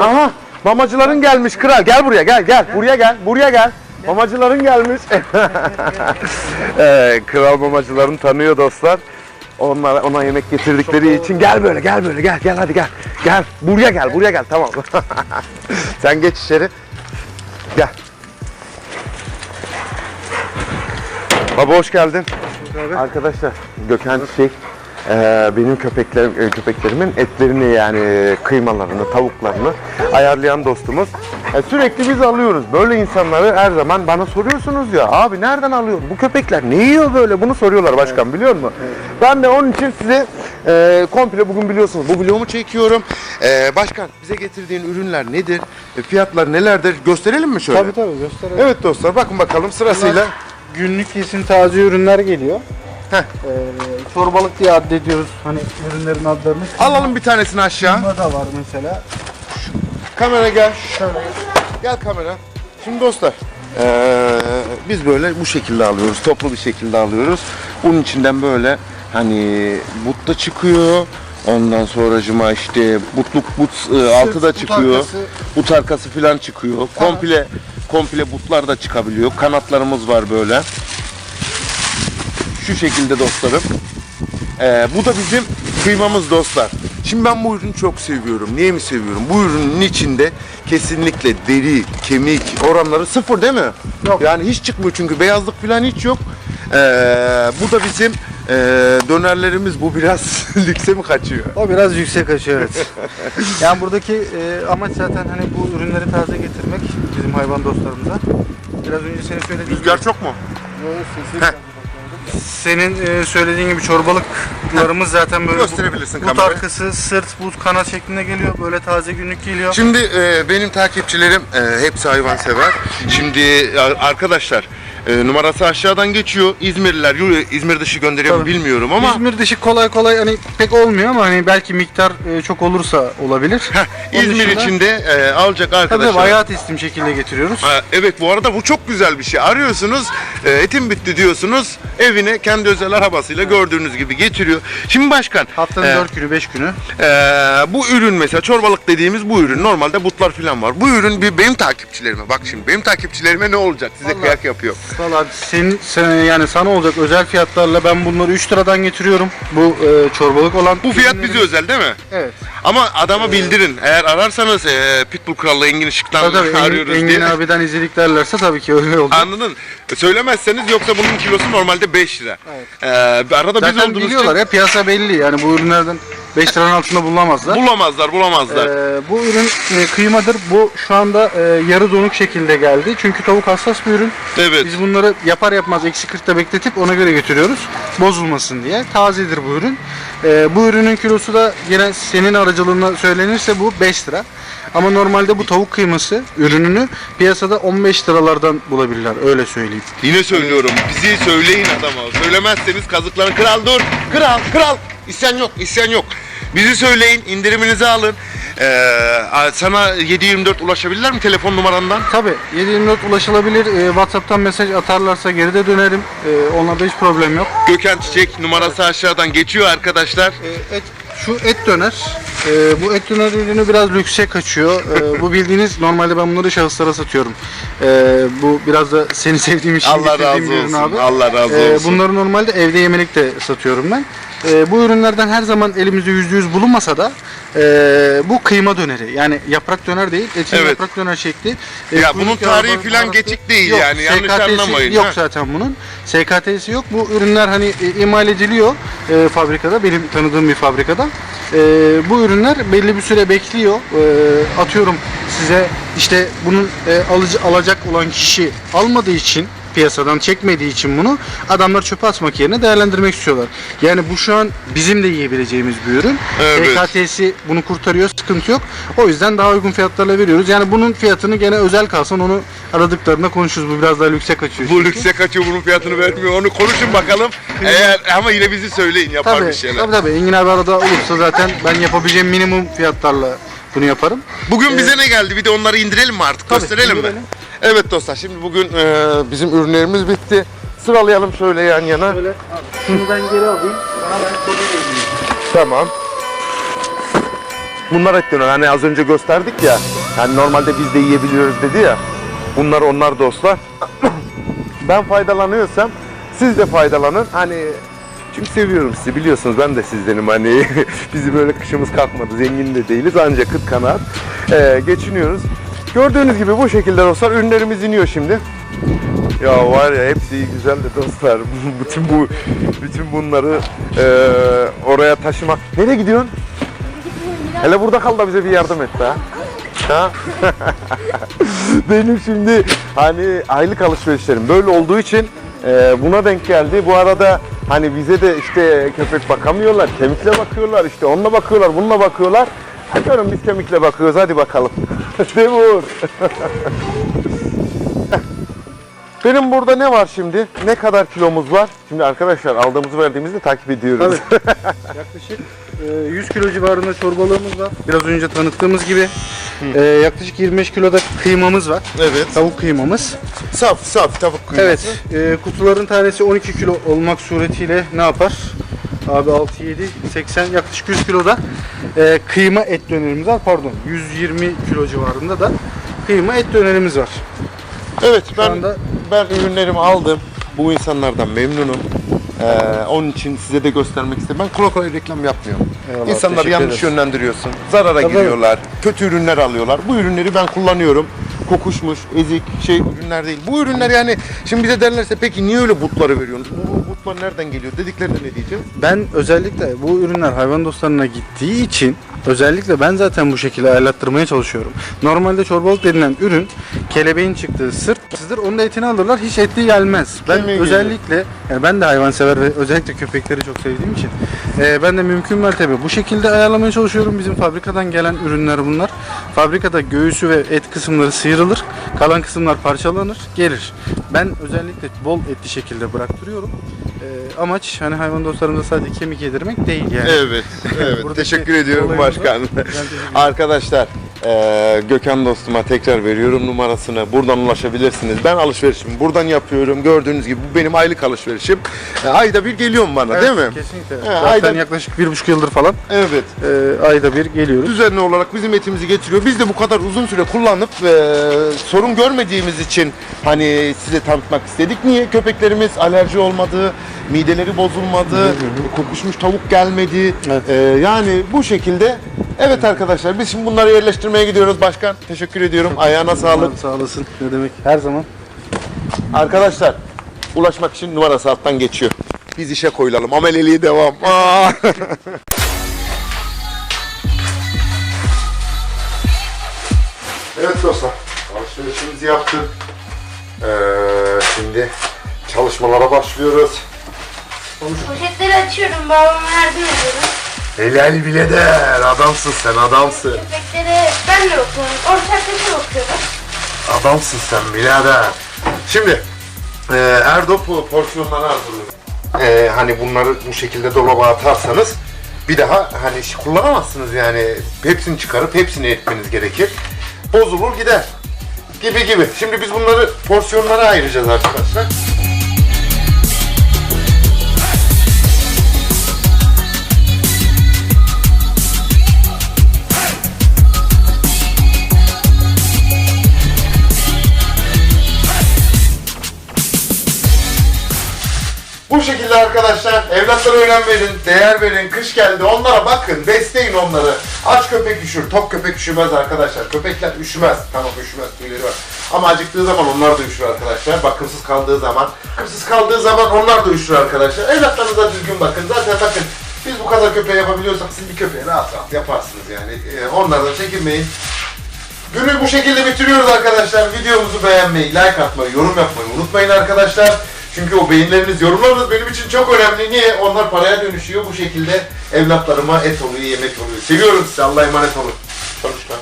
Aha mamacıların gelmiş kral gel buraya gel gel buraya gel buraya gel. Mamacıların gelmiş. ee, kral mamacıların tanıyor dostlar. Onlar ona yemek getirdikleri için gel böyle gel böyle gel gel hadi gel. Gel buraya gel buraya gel tamam. Sen geç içeri. Gel. Baba hoş geldin. Arkadaşlar Gökhan Çiçek eee, benim köpeklerim e, köpeklerimin etlerini yani kıymalarını, tavuklarını ayarlayan dostumuz. E, sürekli biz alıyoruz. Böyle insanları her zaman bana soruyorsunuz ya. Abi nereden alıyorsun? Bu köpekler ne yiyor böyle? Bunu soruyorlar başkan biliyor musun? Ben de onun için size e, komple bugün biliyorsunuz bu vlogumu çekiyorum. E, başkan bize getirdiğin ürünler nedir? E, fiyatlar nelerdir? Gösterelim mi şöyle? Tabii tabii gösterelim. Evet dostlar bakın bakalım sırasıyla. Günlük kesin taze ürünler geliyor. Heh. Ee, çorbalık diye addediyoruz hani ürünlerin adlarını. Alalım bir tanesini aşağı. Kıyma da var mesela. Kamera gel. Şöyle. Gel kamera. Şimdi dostlar eee, biz böyle bu şekilde alıyoruz. Toplu bir şekilde alıyoruz. Bunun içinden böyle hani but da çıkıyor. Ondan sonracıma işte butluk but e, altı da çıkıyor. arkası. But arkası filan çıkıyor. Komple komple butlar da çıkabiliyor. Kanatlarımız var böyle. Şu şekilde dostlarım. Ee, bu da bizim kıymamız dostlar. Şimdi ben bu ürünü çok seviyorum. Niye mi seviyorum? Bu ürünün içinde kesinlikle deri, kemik oranları sıfır değil mi? Yok. Yani hiç çıkmıyor çünkü beyazlık falan hiç yok. Ee, bu da bizim e, dönerlerimiz. Bu biraz lükse mi kaçıyor? O biraz yüksek açıyor evet. yani buradaki e, amaç zaten hani bu ürünleri taze getirmek bizim hayvan dostlarımıza. Biraz önce senin söylediğin Rüzgar çok mu? Heh. Senin e, söylediğin gibi çorbalıklarımız zaten böyle Gösterebilirsin but, but arkası, sırt, but, kanat şeklinde geliyor. Böyle taze günlük geliyor. Şimdi e, benim takipçilerim e, hepsi hayvan sever. Şimdi arkadaşlar e, numarası aşağıdan geçiyor. İzmirliler yürü- İzmir dışı gönderiyor mu Tabii. bilmiyorum ama İzmir dışı kolay kolay hani pek olmuyor ama hani belki miktar e, çok olursa olabilir. Onun İzmir dışında- içinde e, alacak Tabii arkadaşlar. tabii ayağı teslim şekilde getiriyoruz. Ha, Evet bu arada bu çok güzel bir şey. Arıyorsunuz, e, etim bitti diyorsunuz. Evine kendi özel arabasıyla gördüğünüz gibi getiriyor. Şimdi başkan, Haftanın e, 4 günü 5 günü. e, bu ürün mesela çorbalık dediğimiz bu ürün. Normalde butlar falan var. Bu ürün bir benim takipçilerime. Bak şimdi benim takipçilerime ne olacak? Size Vallahi- kıyak yapıyor. Valla senin, sen, yani sana olacak özel fiyatlarla ben bunları 3 liradan getiriyorum. Bu e, çorbalık olan. Bu fiyat bize özel değil mi? Evet. Ama adama bildirin. Eğer ararsanız e, Pitbull Kralı Engin Işık'tan Tabii tabii Engin, arıyoruz Engin diye. abiden izledik derlerse tabii ki öyle oldu. Anladın? Söylemezseniz yoksa bunun kilosu normalde 5 lira. Ee, arada biz Zaten olduğumuz biliyorlar için ya piyasa belli yani bu ürünlerden 5 liranın altında bulamazlar. bulamazlar, bulamazlar. Ee, bu ürün e, kıymadır. Bu şu anda e, yarı donuk şekilde geldi. Çünkü tavuk hassas bir ürün. evet. Biz bunları yapar yapmaz eksi 40'ta bekletip ona göre götürüyoruz. Bozulmasın diye. Tazedir bu ürün. Ee, bu ürünün kilosu da yine senin aracılığına söylenirse bu 5 lira. Ama normalde bu tavuk kıyması ürününü piyasada 15 liralardan bulabilirler. Öyle söyleyeyim. Yine söylüyorum. Bizi söyleyin adama. Söylemezseniz kazıkları kral dur. Kral, kral. İsyan yok, isyan yok. Bizi söyleyin, indiriminizi alın. Ee, sana 724 ulaşabilirler mi telefon numarandan? Tabi 724 ulaşılabilir. Ee, WhatsApp'tan mesaj atarlarsa geri de dönerim. Ee, onlarda hiç problem yok. Gökhan Çiçek numarası aşağıdan geçiyor arkadaşlar. Ee, et, şu et döner. Ee, bu döner ürünü biraz lükse kaçıyor. Ee, bu bildiğiniz normalde ben bunları şahıslara satıyorum. Ee, bu biraz da seni sevdiğim için Allah razı bir ürün olsun. abi. Allah razı Ee, olsun. bunları normalde evde yemelik de satıyorum ben. Ee, bu ürünlerden her zaman elimizde yüzde yüz bulunmasa da e, bu kıyma döneri. Yani yaprak döner değil, etin Evet. yaprak döner şekli. Ee, Ya kuyruk bunun yağı, tarihi baharatlı- filan geçik değil yani, yanlış SKT'si anlamayın, Yok ha. zaten bunun. SKT'si yok. Bu ürünler hani e, imal ediliyor e, fabrikada. Benim tanıdığım bir fabrikada. E, bu ürünler belli bir süre bekliyor. E, atıyorum size işte bunun e, alıcı alacak olan kişi almadığı için piyasadan çekmediği için bunu adamlar çöpe atmak yerine değerlendirmek istiyorlar. Yani bu şu an bizim de yiyebileceğimiz bir ürün. Evet. SKT'si bunu kurtarıyor, sıkıntı yok. O yüzden daha uygun fiyatlarla veriyoruz. Yani bunun fiyatını gene özel kalsan onu aradıklarında konuşuruz. Bu biraz daha lükse kaçıyor. Bu çünkü. lükse kaçıyor bunun fiyatını vermiyor. Onu konuşun bakalım. Eğer ama yine bizi söyleyin yapar Tabii, bir şeyler. tabii tabii. Engin abi arada olursa zaten ben yapabileceğim minimum fiyatlarla bunu yaparım. Bugün bize ne geldi? Bir de onları indirelim mi artık? Tabii, Gösterelim mi? Evet dostlar şimdi bugün e, bizim ürünlerimiz bitti. Sıralayalım şöyle yan yana. Böyle şunu ben geri alayım. Bana ben kodu. Tamam. Bunlar döner. Hani az önce gösterdik ya. Yani normalde biz de yiyebiliyoruz dedi ya. Bunlar onlar dostlar. ben faydalanıyorsam siz de faydalanın. Hani çünkü seviyorum sizi biliyorsunuz ben de sizdenim hani bizi böyle kışımız kalkmadı zengin de değiliz ancak kıt kanaat Ee, geçiniyoruz. Gördüğünüz gibi bu şekilde dostlar ürünlerimiz iniyor şimdi. Ya var ya hepsi güzel de dostlar. bütün bu bütün bunları e, oraya taşımak. Nereye gidiyorsun? Hele burada kal da bize bir yardım et be. Ha? Benim şimdi hani aylık alışverişlerim böyle olduğu için e, buna denk geldi. Bu arada hani bize de işte köpek bakamıyorlar, kemikle bakıyorlar, işte onunla bakıyorlar, bununla bakıyorlar. Hadi biz kemikle bakıyoruz, hadi bakalım. Değil mi Uğur? Benim burada ne var şimdi? Ne kadar kilomuz var? Şimdi arkadaşlar aldığımızı verdiğimizi takip ediyoruz. Yaklaşık e, 100 kilo civarında çorbalığımız var. Biraz önce tanıttığımız gibi. E, yaklaşık 25 kiloda kıymamız var. evet. Tavuk kıymamız. Saf saf tavuk kıyması. Evet. e, kutuların tanesi 12 kilo olmak suretiyle ne yapar? Abi 6, 7, 80 yaklaşık 100 kiloda e, kıyma et dönerimiz var. Pardon 120 kilo civarında da kıyma et dönerimiz var. Evet ben anda- ben ürünlerimi aldım. Bu insanlardan memnunum. Ee, onun için size de göstermek istedim. Ben kolay kolay reklam yapmıyorum. Eyvallah, İnsanları yanlış ederiz. yönlendiriyorsun. Zarara Tabii. giriyorlar. Kötü ürünler alıyorlar. Bu ürünleri ben kullanıyorum. Kokuşmuş, ezik şey ürünler değil. Bu ürünler yani şimdi bize derlerse peki niye öyle butları veriyorsunuz? Bu, bu butlar nereden geliyor? Dediklerinde ne diyeceğiz? Ben özellikle bu ürünler hayvan dostlarına gittiği için özellikle ben zaten bu şekilde ayarlattırmaya çalışıyorum. Normalde çorbalık denilen ürün kelebeğin çıktığı sırtsızdır. Onun da etini alırlar. Hiç etli gelmez. Ben Kemiği özellikle yani ben de hayvan sever ve özellikle köpekleri çok sevdiğim için e, ben de mümkün mertebe bu şekilde ayarlamaya çalışıyorum. Bizim fabrikadan gelen ürünler bunlar. Fabrikada göğüsü ve et kısımları sıyrılır. Kalan kısımlar parçalanır, gelir. Ben özellikle bol etli şekilde bıraktırıyorum. E, amaç hani hayvan dostlarımıza sadece kemik yedirmek değil yani. Evet, evet. Buradaki teşekkür ediyorum başkan. var. Ben teşekkür ederim. Arkadaşlar, eee, Gökhan dostuma tekrar veriyorum numarasını. Buradan ulaşabilirsiniz. Ben alışverişimi buradan yapıyorum. Gördüğünüz gibi bu benim aylık alışverişim. E, ayda bir geliyorum bana Evet, değil mi? Kesinlikle. He, Zaten ayda- yaklaşık bir buçuk yıldır falan Evet. e, ayda bir geliyoruz. Düzenli olarak bizim etimizi getiriyor. Biz de bu kadar uzun süre kullanıp eee, sorun görmediğimiz için hani size tanıtmak istedik. Niye? Köpeklerimiz alerji olmadı, mideleri bozulmadı, kokuşmuş tavuk gelmedi. Evet. Eee, yani bu şekilde Evet arkadaşlar biz şimdi bunları yerleştirmeye gidiyoruz başkan. Teşekkür ediyorum. Ayağına sağlık. Sağ olasın. Ne demek? Her zaman. Arkadaşlar ulaşmak için numarası alttan geçiyor. Biz işe koyulalım. Ameleliği devam. Aa! evet dostlar. Alışverişimizi yaptık. Ee, şimdi çalışmalara başlıyoruz. Poşetleri açıyorum, babama yardım ediyorum. Helal bile der. Adamsın sen adamsın. Köpeklere ben de bakıyorum, ortaklaşa bakıyorum. Adamsın sen birader. Şimdi e, Erdop bu porsiyonları hazırlıyor. E, hani bunları bu şekilde dolaba atarsanız bir daha hani kullanamazsınız yani. Hepsini çıkarıp hepsini etmeniz gerekir. Bozulur gider. Gibi gibi. Şimdi biz bunları porsiyonlara ayıracağız arkadaşlar. Şekilde arkadaşlar evlatlara önem verin, değer verin, kış geldi onlara bakın, besleyin onları. Aç köpek üşür, tok köpek üşümez arkadaşlar. Köpekler üşümez, tamam üşümez tüyleri var. Ama acıktığı zaman onlar da üşür arkadaşlar. Bakımsız kaldığı zaman, bakımsız kaldığı zaman onlar da üşür arkadaşlar. Evlatlarınıza düzgün bakın. Zaten bakın biz bu kadar köpeğe yapabiliyorsak siz bir köpeğe rahat rahat yaparsınız yani. Ee, onlardan çekinmeyin. Günü bu şekilde bitiriyoruz arkadaşlar. Videomuzu beğenmeyi, like atmayı, yorum yapmayı unutmayın arkadaşlar. Çünkü o beğenileriniz, yorumlarınız benim için çok önemli. Niye? Onlar paraya dönüşüyor. Bu şekilde evlatlarıma et oluyor, yemek oluyor. Seviyorum sizi. Allah'a emanet olun. Çalışkan.